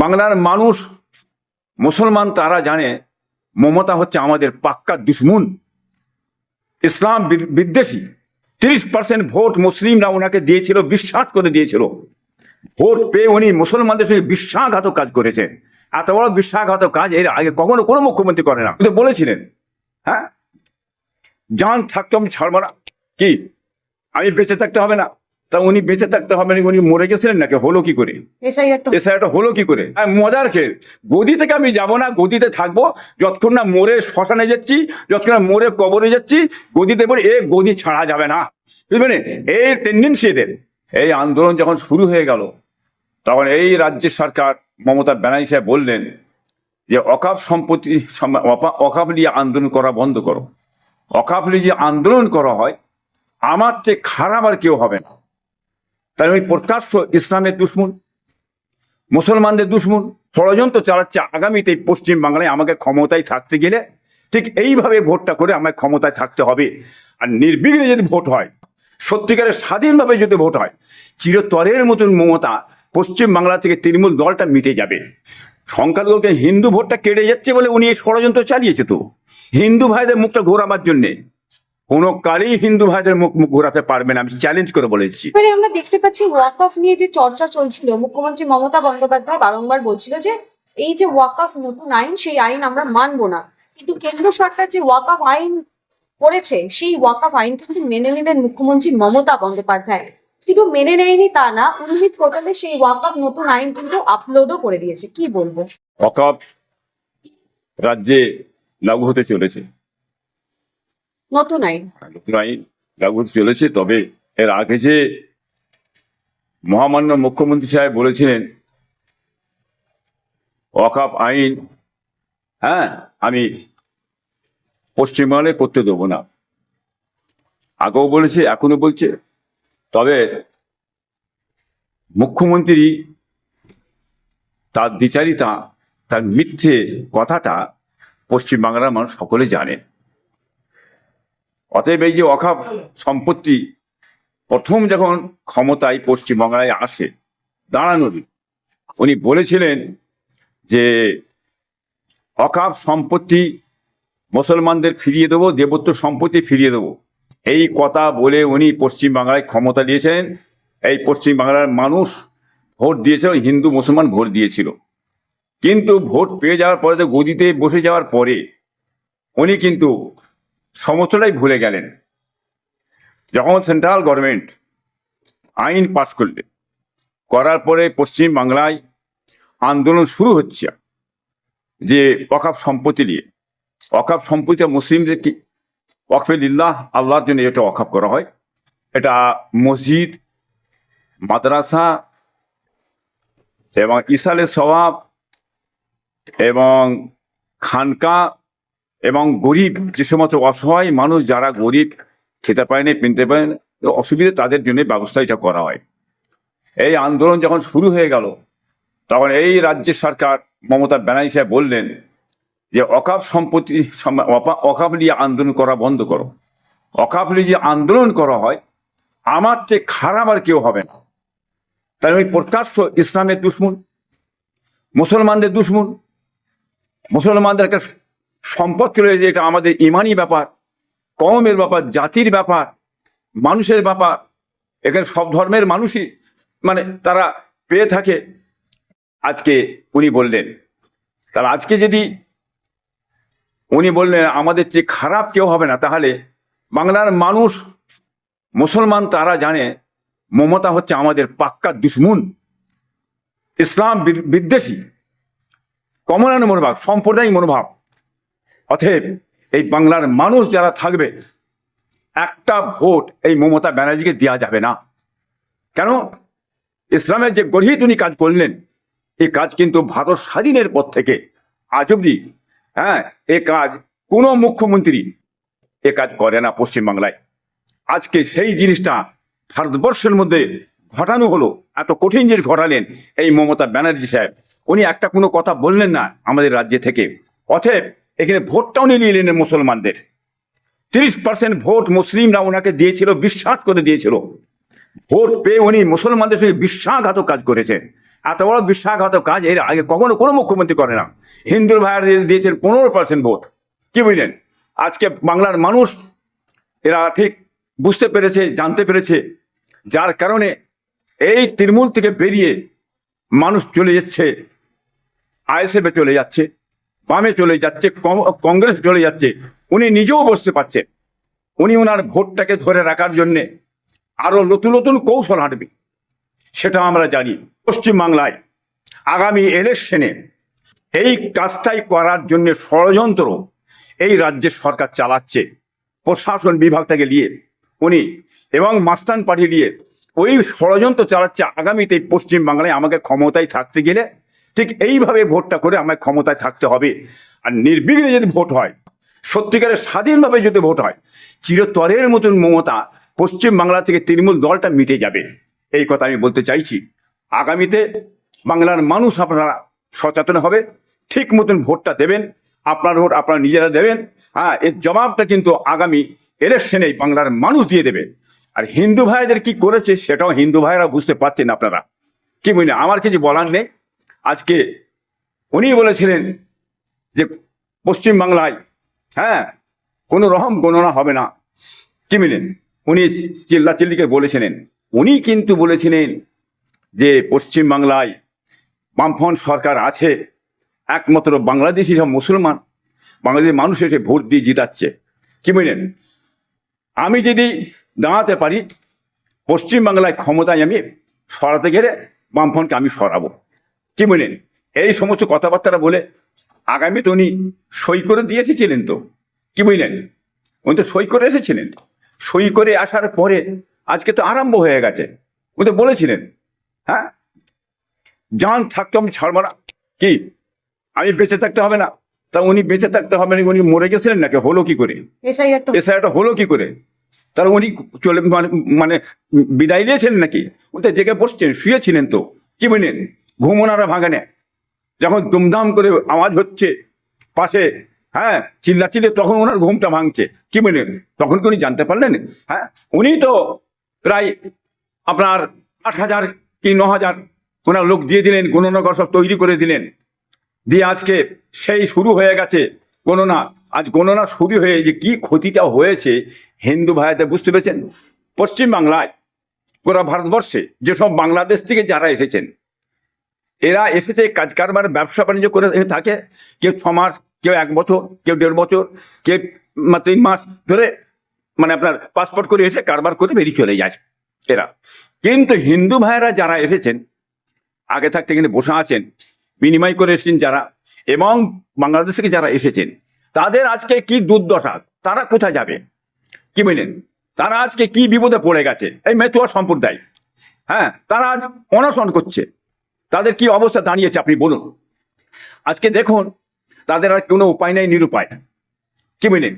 বাংলার মানুষ, মুসলমান তারা জানে, মমতা হচ্ছে আমাদের পাক্কা দুশ্মন। ইসলাম বিদ্বেষী। তিরিশ পার্সেন্ট ভোট মুসলিমরা ওনাকে দিয়েছিল, বিশ্বাস করে দিয়েছিল। ভোট পেয়ে উনি মুসলমানদের সঙ্গে বিশ্বাসঘাতক কাজ করেছে এত বড় বিশ্বাসঘাতক কাজ এর আগে কখনো কোনো মুখ্যমন্ত্রী করে না। কিন্তু বলেছিলেন হ্যাঁ? জান থাকতো আমি ছাড়বো না। কি? আমি বেঁচে থাকতে হবে না। তা উনি বেঁচে থাকতে হবে না উনি মরে গেছিলেন নাকি? হলো কি করে? এসআইটা হলো কি করে? মজার খেল গদি থেকে আমি যাব না গদিতে থাকব যতক্ষণ না মরে শ্মশানে যাচ্ছি যতক্ষণ না মরে কবরে যাচ্ছি গদিতে পড়ে এ গদি ছাড়া যাবে না। বুঝবেন এই টেন্ডেন্সি এদের। এই আন্দোলন যখন শুরু হয়ে গেল তখন এই রাজ্য সরকার মমতা ব্যানার্জি সাহেব বললেন যে অকাপ সম্পত্তি সম- অকাপ নিয়ে আন্দোলন করা বন্ধ করো। অকাপ নিয়ে যে আন্দোলন করা হয় আমার চেয়ে খারাপ আর কেউ হবে না। তাই ওই প্রকাশ্য ইসলামের দুশ্মন, মুসলমানদের দুশ্মন, ষড়যন্ত্র চালাচ্ছে আগামীতে পশ্চিম বাংলায় আমাকে ক্ষমতায় থাকতে গেলে ঠিক এইভাবে ভোটটা করে আমাকে ক্ষমতায় থাকতে হবে। আর নির্বিঘ্নে যদি ভোট হয়, সত্যিকারের স্বাধীনভাবে যদি ভোট হয়, চিরতরের মতন মমতা পশ্চিম বাংলা থেকে তৃণমূল দলটা মিটে যাবে। সংখ্যালঘুকে হিন্দু ভোটটা কেড়ে যাচ্ছে বলে উনি এই ষড়যন্ত্র চালিয়েছে তো। হিন্দু ভাইদের মুখটা ঘোরাবার জন্যে কোনো কালই হিন্দু ভাইদের মুখ মুখ ঘোরাতে পারবে না। আমি চ্যালেঞ্জ করে বলেছি। এবারে আমরা দেখতে পাচ্ছি ওয়াক অফ নিয়ে যে চর্চা চলছিল মুখ্যমন্ত্রী মমতা বন্দ্যোপাধ্যায় বারংবার বলছিল যে এই যে ওয়াক অফ নতুন আইন সেই আইন আমরা মানবো না। কিন্তু কেন্দ্র সরকার যে ওয়াক অফ আইন করেছে সেই ওয়াক অফ আইন কিন্তু মেনে নিলেন মুখ্যমন্ত্রী মমতা বন্দ্যোপাধ্যায়। কিন্তু মেনে নেয়নি তা না উন্মিত পোর্টালে সেই ওয়াক অফ নতুন আইন কিন্তু আপলোডও করে দিয়েছে। কি বলব? অকাপ রাজ্যে লাগু হতে চলেছে। নতুন আইন। নতুন আইন লাগু চলেছে, তবে এর আগে যে মহামান্য মুখ্যমন্ত্রী সাহেব বলেছিলেন অকাপ আইন হ্যাঁ আমি পশ্চিমবঙ্গে করতে দেবো না। আগেও বলেছে এখনও বলছে। তবে মুখ্যমন্ত্রী তার দ্বিচারিতা, তার মিথ্যে কথাটা পশ্চিমবাংলার মানুষ সকলে জানেন। অতএব এই যে অখাপ সম্পত্তি, প্রথম যখন ক্ষমতায় পশ্চিমবাংলায় আসে দাঁড়ানোর উনি বলেছিলেন যে অকাপ সম্পত্তি মুসলমানদের ফিরিয়ে দেবো দেবত্ব সম্পত্তি ফিরিয়ে দেবো। এই কথা বলে উনি পশ্চিমবাংলায় ক্ষমতা দিয়েছেন। এই পশ্চিমবাংলার মানুষ ভোট দিয়েছিল, হিন্দু মুসলমান ভোট দিয়েছিল। কিন্তু ভোট পেয়ে যাওয়ার পরে তো গদিতে বসে যাওয়ার পরে, উনি কিন্তু সমস্তটাই ভুলে গেলেন। যখন সেন্ট্রাল গভর্নমেন্ট আইন পাশ করলে, করার পরে পশ্চিম বাংলায় আন্দোলন শুরু হচ্ছে যে অকাপ সম্পত্তি নিয়ে। অকাপ সম্পত্তি মুসলিমদের কি? ওয়াকফিল্লাহ আল্লাহর জন্য এটা অকাপ করা হয়। এটা মসজিদ, মাদ্রাসা এবং ইসালের স্বভাব এবং খানকা এবং গরিব, যে সমস্ত অসহায় মানুষ যারা গরিব, খেতে পায় না পিনতে পায় না অসুবিধা তাদের জন্য ব্যবস্থা এটা করা হয়। এই আন্দোলন যখন শুরু হয়ে গেল, তখন এই রাজ্যের সরকার মমতা ব্যানার্জি সাহেব বললেন যে, অকাপ সম্পত্তি অকাপ নিয়ে আন্দোলন করা বন্ধ করো। অকাপ নিয়ে যে আন্দোলন করা হয়, আমার চেয়ে খারাপ আর কেউ হবে না। তাই ওই প্রকাশ্য ইসলামের দুশ্মন, মুসলমানদের দুশ্মন, মুসলমানদের একটা সম্পদ চলে যে এটা আমাদের ইমানি ব্যাপার কমের ব্যাপার, জাতির ব্যাপার, মানুষের ব্যাপার, এখানে সব ধর্মের মানুষই মানে তারা পেয়ে থাকে। আজকে উনি বললেন তার আজকে যদি উনি বললেন, আমাদের চেয়ে খারাপ কেউ হবে না, তাহলে বাংলার মানুষ, মুসলমান তারা জানে, মমতা হচ্ছে আমাদের পাক্কা দুশ্মন, ইসলাম বিদ্বেষী কমলান মনোভাব, সাম্প্রদায়িক মনোভাব। অতএব এই বাংলার মানুষ যারা থাকবে, একটা ভোট এই মমতা ব্যানার্জিকে দেওয়া যাবে না। কেন? ইসলামের যে গরিব উনি কাজ করলেন এই কাজ কিন্তু ভারত স্বাধীনের পর থেকে। আজ অব্দি হ্যাঁ এ কাজ কোনো মুখ্যমন্ত্রী এ কাজ করে না পশ্চিমবাংলায়। আজকে সেই জিনিসটা ভারতবর্ষের মধ্যে ঘটানো হলো, এত কঠিন জিনিস ঘটালেন এই মমতা ব্যানার্জি সাহেব। উনি একটা কোনো কথা বললেন না আমাদের রাজ্যে থেকে। অতএব এখানে ভোটটাও নিয়ে নিলেন মুসলমানদের। তিরিশ পার্সেন্ট ভোট মুসলিমরা ওনাকে দিয়েছিল, বিশ্বাস করে দিয়েছিল। ভোট পেয়ে উনি মুসলমানদের সঙ্গে বিশ্বাসঘাতক কাজ করেছেন এত বড় বিশ্বাসঘাতক কাজ, এর আগে কখনো কোনো মুখ্যমন্ত্রী করে না। হিন্দুর ভাইয়ার দিয়েছেন পনেরো পার্সেন্ট ভোট। কি বুঝলেন? আজকে বাংলার মানুষ, এরা ঠিক বুঝতে পেরেছে, জানতে পেরেছে, যার কারণে এই তৃণমূল থেকে বেরিয়ে মানুষ চলে যাচ্ছে, আইএসএফে চলে যাচ্ছে। বামে চলে যাচ্ছে কংগ্রেস চলে যাচ্ছে। উনি নিজেও বসতে পারছেন উনি ওনার ভোটটাকে ধরে রাখার জন্যে আরও নতুন নতুন কৌশল হাঁটবে। সেটা আমরা জানি পশ্চিমবাংলায়। আগামী ইলেকশনে এই কাজটাই করার জন্য ষড়যন্ত্র এই রাজ্যের সরকার চালাচ্ছে। প্রশাসন বিভাগটাকে নিয়ে উনি এবং মাস্তান পাঠিয়ে দিয়ে ওই ষড়যন্ত্র চালাচ্ছে। আগামীতে পশ্চিমবাংলায় আমাকে ক্ষমতায় থাকতে গেলে ঠিক এইভাবে ভোটটা করে আমায় ক্ষমতায় থাকতে হবে। আর নির্বিঘ্নে যদি ভোট হয়, সত্যিকারের স্বাধীনভাবে যদি ভোট হয়, চিরতরের মতন মমতা পশ্চিমবাংলা থেকে তৃণমূল দলটা মিটে যাবে। এই কথা আমি বলতে চাইছি। আগামীতে বাংলার মানুষ আপনারা সচেতন হবে, ঠিক মতন ভোটটা দেবেন, আপনার ভোট আপনারা নিজেরা দেবেন। হ্যাঁ এর জবাবটা কিন্তু আগামী ইলেকশনে বাংলার মানুষ দিয়ে দেবে। আর হিন্দু ভাইদের কি করেছে সেটাও হিন্দু ভাইরা বুঝতে পারছেন আপনারা। কি বুঝলেন আমার কিছু বলার নেই। আজকে উনি বলেছিলেন যে পশ্চিমবাংলায় হ্যাঁ কোনো রকম গণনা হবে না। কি মিলেন উনি চিল্লা চিল্লিকে বলেছিলেন। উনি কিন্তু বলেছিলেন যে পশ্চিমবাংলায় বামফ্রন্ট সরকার আছে, একমাত্র বাংলাদেশি সব মুসলমান। বাংলাদেশের মানুষ এসে ভোট দিয়ে জিতাচ্ছে। কি বুঝলেন আমি যদি দাঁড়াতে পারি পশ্চিমবাংলায় ক্ষমতায় আমি সরাতে গেলে বামফ্রন্টকে আমি সরাবো। কি বুঝলেন এই সমস্ত কথাবার্তা বলে আগামী তো উনি সই করে দিয়ে এসেছিলেন তো। কি বুঝলেন উনি তো সই করে এসেছিলেন। সই করে আসার পরে আজকে তো আরম্ভ হয়ে গেছে। উনি তো বলেছিলেন হ্যাঁ? যান থাকতো আমি ছাড়বো না। কি? আমি বেঁচে থাকতে হবে না। তা উনি বেঁচে থাকতে হবে না উনি মরে গেছিলেন নাকি? হলো কি করে? এসআইটা হলো কি করে? তার উনি চলে মানে মানে বিদায় দিয়েছেন নাকি? উনি তো জেগে বসছেন শুয়েছিলেন তো। কি বলেন? ঘুম ওনারা ভাঙানে যখন দুমদাম করে আওয়াজ হচ্ছে পাশে হ্যাঁ চিল্লাচিল্লি, তখন ওনার ঘুমটা ভাঙছে। কি বলেন তখন কি উনি জানতে পারলেন? হ্যাঁ উনি তো প্রায় আপনার আট হাজার কি ন হাজার ওনার লোক দিয়ে দিলেন, গণনগর সব তৈরি করে দিলেন। দিয়ে আজকে সেই শুরু হয়ে গেছে গণনা। আজ গণনা শুরু হয়ে যে কি ক্ষতিটা হয়েছে, হিন্দু ভাইদের বুঝতে পেরেছেন? পশ্চিমবাংলায় গোটা ভারতবর্ষে যেসব বাংলাদেশ থেকে যারা এসেছেন এরা এসেছে কাজ কারবার ব্যবসা বাণিজ্য করে থাকে। কেউ ছ মাস, কেউ এক বছর, কেউ দেড় বছর, কেউ তিন মাস ধরে মানে আপনার পাসপোর্ট করে এসে কারবার করে বেরিয়ে চলে যায় এরা। কিন্তু হিন্দু ভাইয়েরা যারা এসেছেন, আগে থাকতে কিন্তু বসে আছেন, বিনিময় করে এসেছেন যারা এবং বাংলাদেশ থেকে যারা এসেছেন, তাদের আজকে কি দুর্দশা, তারা কোথায় যাবে? কি বললেন? তারা আজকে কি বিপদে পড়ে গেছে? এই মেতুয়া সম্প্রদায়। হ্যাঁ তারা আজ অনশন করছে। তাদের কি অবস্থা দাঁড়িয়েছে আপনি বলুন। আজকে দেখুন, তাদের আর কোনো উপায় নেই, নিরুপায়। কি বললেন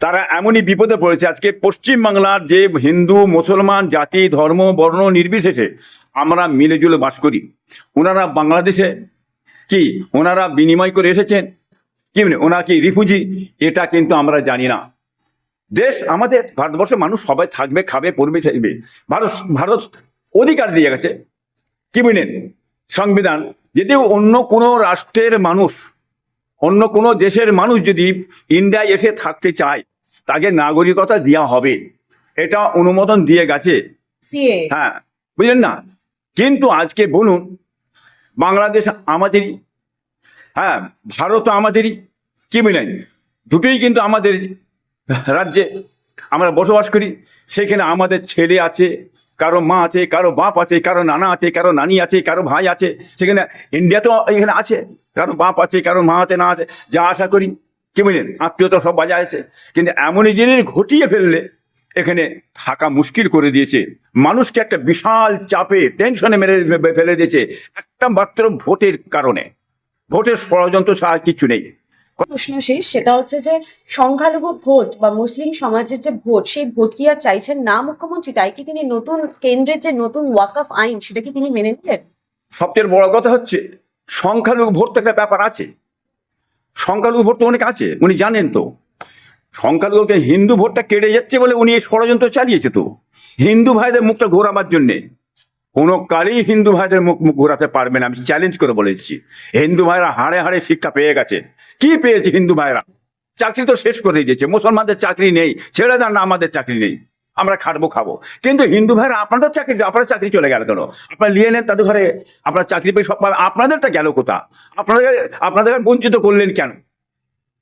তারা এমনই বিপদে পড়েছে। আজকে পশ্চিমবাংলার যে হিন্দু, মুসলমান জাতি, ধর্ম, বর্ণ নির্বিশেষে আমরা মিলেজুলে বাস করি। ওনারা বাংলাদেশে কি? ওনারা বিনিময় করে এসেছেন। কি মানে ওনারা কি রিফিউজি? এটা কিন্তু আমরা জানি না। দেশ আমাদের, ভারতবর্ষের মানুষ সবাই থাকবে, খাবে, পড়বে থাকবে ভারত ভারত অধিকার দিয়ে গেছে। কি বুঝলেন সংবিধান যদি অন্য কোনো রাষ্ট্রের মানুষ অন্য কোনো দেশের মানুষ যদি ইন্ডিয়ায় এসে থাকতে চায় তাকে নাগরিকতা দেওয়া হবে। এটা অনুমোদন দিয়ে গেছে। হ্যাঁ বুঝলেন না? কিন্তু আজকে বলুন বাংলাদেশ আমাদেরই হ্যাঁ ভারত আমাদেরই কি বুঝলেন দুটোই কিন্তু আমাদের রাজ্যে। আমরা বসবাস করি, সেখানে আমাদের ছেলে আছে, কারও মা আছে, কারও বাপ আছে, কারও নানা আছে, কারও নানি আছে, কারও ভাই আছে, সেখানে ইন্ডিয়াতেও এখানে আছে, কারও বাপ আছে, কারও মা আছে, না আছে, যা আশা করি, কি বুঝলেন আত্মীয়তা সব বাজায় আছে, কিন্তু এমনই জিনিস ঘটিয়ে ফেললে এখানে থাকা মুশকিল করে দিয়েছে। মানুষকে একটা বিশাল চাপে টেনশনে মেরে ফেলে দিয়েছে, একটা মাত্র ভোটের কারণে। ভোটের ষড়যন্ত্র ছাড়া কিছু নেই। প্রশ্ন শেষ সেটা হচ্ছে যে সংখ্যালঘু ভোট বা মুসলিম সমাজের যে ভোট, সেই ভোট কি আর চাইছেন না মুখ্যমন্ত্রী? তাই কি তিনি নতুন কেন্দ্রের যে নতুন ওয়াকফ আইন, সেটা কি তিনি মেনে নিলেন? সবচেয়ে বড় কথা হচ্ছে, সংখ্যালঘু ভোট একটা ব্যাপার আছে। সংখ্যালঘু ভোট তো অনেক আছে, উনি জানেন তো। সংখ্যালঘুকে হিন্দু ভোটটা কেড়ে যাচ্ছে বলে উনি এই ষড়যন্ত্র চালিয়েছে তো। হিন্দু ভাইদের মুখটা ঘোরাবার জন্যে। কোনো কালই হিন্দু ভাইদের মুখ মুখ ঘোরাতে পারবে না। আমি চ্যালেঞ্জ করে বলেছি। হিন্দু ভাইরা হাড়ে হাড়ে শিক্ষা পেয়ে গেছে। কি পেয়েছে হিন্দু ভাইরা? চাকরি তো শেষ করে দিয়েছে। মুসলমানদের চাকরি নেই। ছেড়ে দেন না, আমাদের চাকরি নেই। আমরা খাটবো, খাব। কিন্তু হিন্দু ভাইরা আপনাদের চাকরি আপনার চাকরি চলে গেল কেন? আপনারা নিয়ে নেন তাদের ঘরে। আপনার চাকরি পেয়ে সব আপনাদেরটা গেল কোথা? আপনাদের আপনাদের বঞ্চিত করলেন কেন?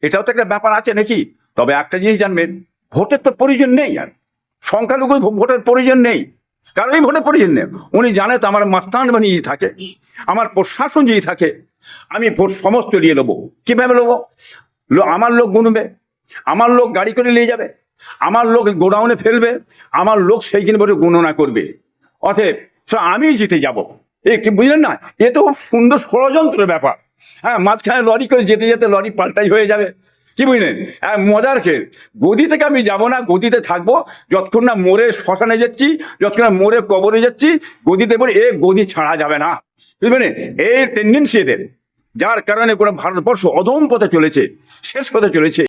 এটাও তো একটা ব্যাপার আছে নাকি? তবে একটা জিনিস জানবেন, ভোটের তো প্রয়োজন নেই আর। সংখ্যালঘু ভোটের প্রয়োজন নেই। কারোই ভোটের প্রয়োজন নেই উনি জানে তো আমার মাস্তান বানিয়ে থাকে, আমার প্রশাসন যদি থাকে, আমি ভোট সমস্ত নিয়ে নেব। কীভাবে নেব? আমার লোক গুনবে, আমার লোক গাড়ি করে নিয়ে যাবে, আমার লোক গোডাউনে ফেলবে, আমার লোক সেইখানে বসে গণনা করবে। অতএব আমি জিতে যাব। এ কি বুঝলেন না? এ তো খুব সুন্দর ষড়যন্ত্রের ব্যাপার। হ্যাঁ মাঝখানে লরি করে যেতে যেতে লরি পাল্টাই হয়ে যাবে। কি বুঝলেন? মজার খেল গদি থেকে আমি যাব না, গদিতে থাকব, যতক্ষণ না মোড়ে শ্মশানে যাচ্ছি, যতক্ষণ না মোড়ে কবরে যাচ্ছি, গদিতে বলে, এ গদি ছাড়া যাবে না। বুঝলেন? এই টেন্ডেন্সি এদের, যার কারণে কোনো ভারতবর্ষ অদম পথে চলেছে, শেষ পথে চলেছে।